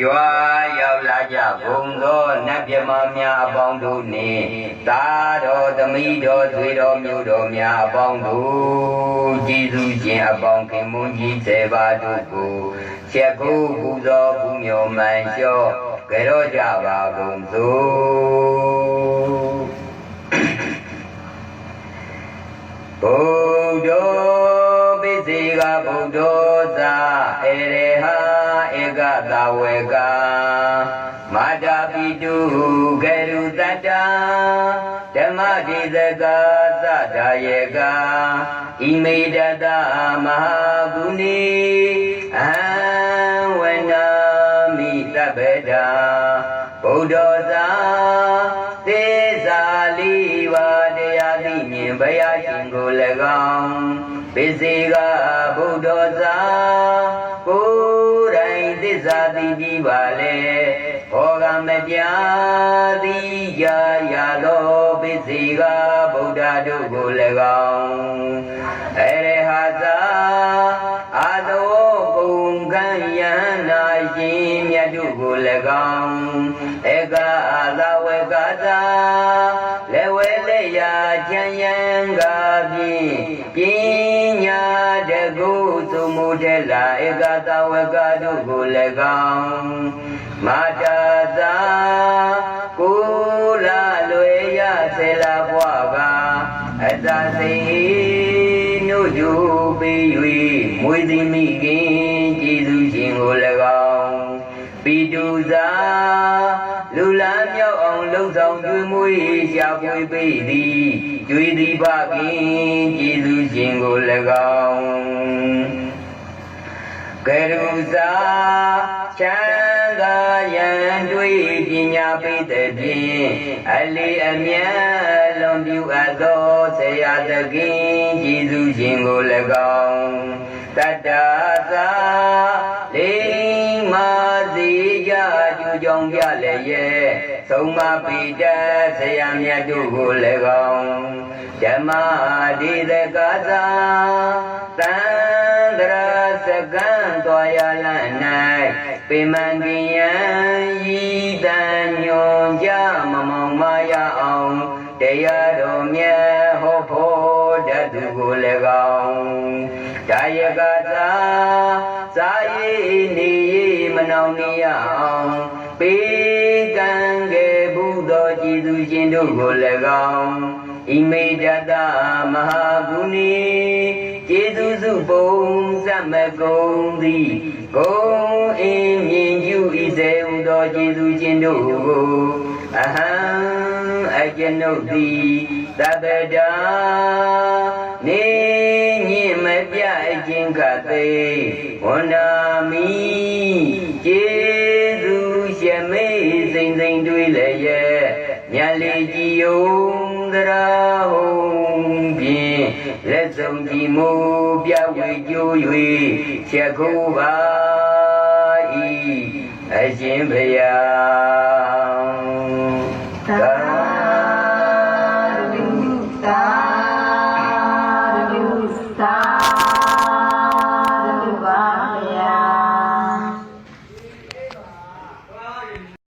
ကြွားရောက်လာကြဘုံသောနတ်မြမများအပေါင်းတို့နှင့်သာတော်သမီးတော်သွေတော်မျိုးတော်များအပေါင်းတို့ကြည်သူချင်းအပေါင်းခင်မွန်ကြီးစေပါတို့ကိုချက်ကိုပူဇော်ပူမြော်မှန်လျှော့ကြရောကြပါကုန်သို့ဗုဒ္ဓပိစေကဗုဒ္ဓသာအေရေဟာဧက သဝေကမာတာပိတုဂရုတတ္တဓမ္မတိသကသတ္တယေကဣမိတတမဟာဂုဏီအဟံဝနာမိတပ္ပဒာဗုဒ္ဓသာသေသာလီပါတရားသိမြင်ဘုရားရှင်ကို၎င်းပိစေကဗုဒ္ဓသာကိုယ်တိုင် သစ္စာသိပြီးပါလေဘောကမပြသိရာရသောပိစေကဗုဒ္ဓတို့ကို၎င်းအရဟသာအာသောပုံကံယန္နာရှင်မြတ်တို့ကို၎င်းဧကအာသဝေကသာလေဝဲလက်ရာချမ်းယံကဖြင့်ပညာတကုသုမှု တလာဧကသဝေကတို့ကို၎င်းမာတာသာကိုလာလွေရဆေလာဘွားကအတသိနုကျူပေး၍မွေသည်မိခင်ကျေးဇူးရှင်ကို၎င်းပိတုသာလူလာမြောက်အောင်လှုပ်ဆောင်ကျွေးမွေးရှာဖွေပေးသည်ကျွေးသည်ဖခင်ကျေးဇူးရှင်ကို၎င်း ကရုဇာချမ်းသာယံတွေ့ပညာပိတဲ့ဖြင့်အလေးအမြတ်လွန်ပြုအပ်သောဆရာသခင်ကျေးဇူးရှင်ကို၎င်းတတ္တသာလိမ္မာစီကြကျူကြောင့်ပြလည်းရဲ့သုံးမပိတဆရာမြတ်တို့ကို၎င်းဓမ္မဒီသကသာတံတ ပေမံကင်ယံဤတန်ညွန်ကြမမောင်မရအောင်တရားတော်မြတ်ဟောဖို့တတ်သူကို၎င်းဒါယကသာသာယေနေမနောင်နေရအောင်ပေကံကဲဘုသောကြည်သူရှင်တို့ကို၎င်းဣမေတတမဟာဂုဏီ ကျေးဇူးစုပုံစမကုံသည်ဂုံအင်းမြင်ကျူဤစေဟုသောကျေးဇူးရှင်တို့ကိုအဟံအကျွန်ုပ်သည်တပ္ပဒာနေညင်မပြအခြင်းကသိဝန္ဒာမိကျေးဇူးရှင်မေစိမ့်စိမ့်တွေးလည်းရဲ့မြတ်လေးကြည်ယုံသရာဟုံဖြင့် လက်ဆုံးကြည်မူပြဝေကျိုး၍ချက်ခုပါဤအရှင်ဘုရား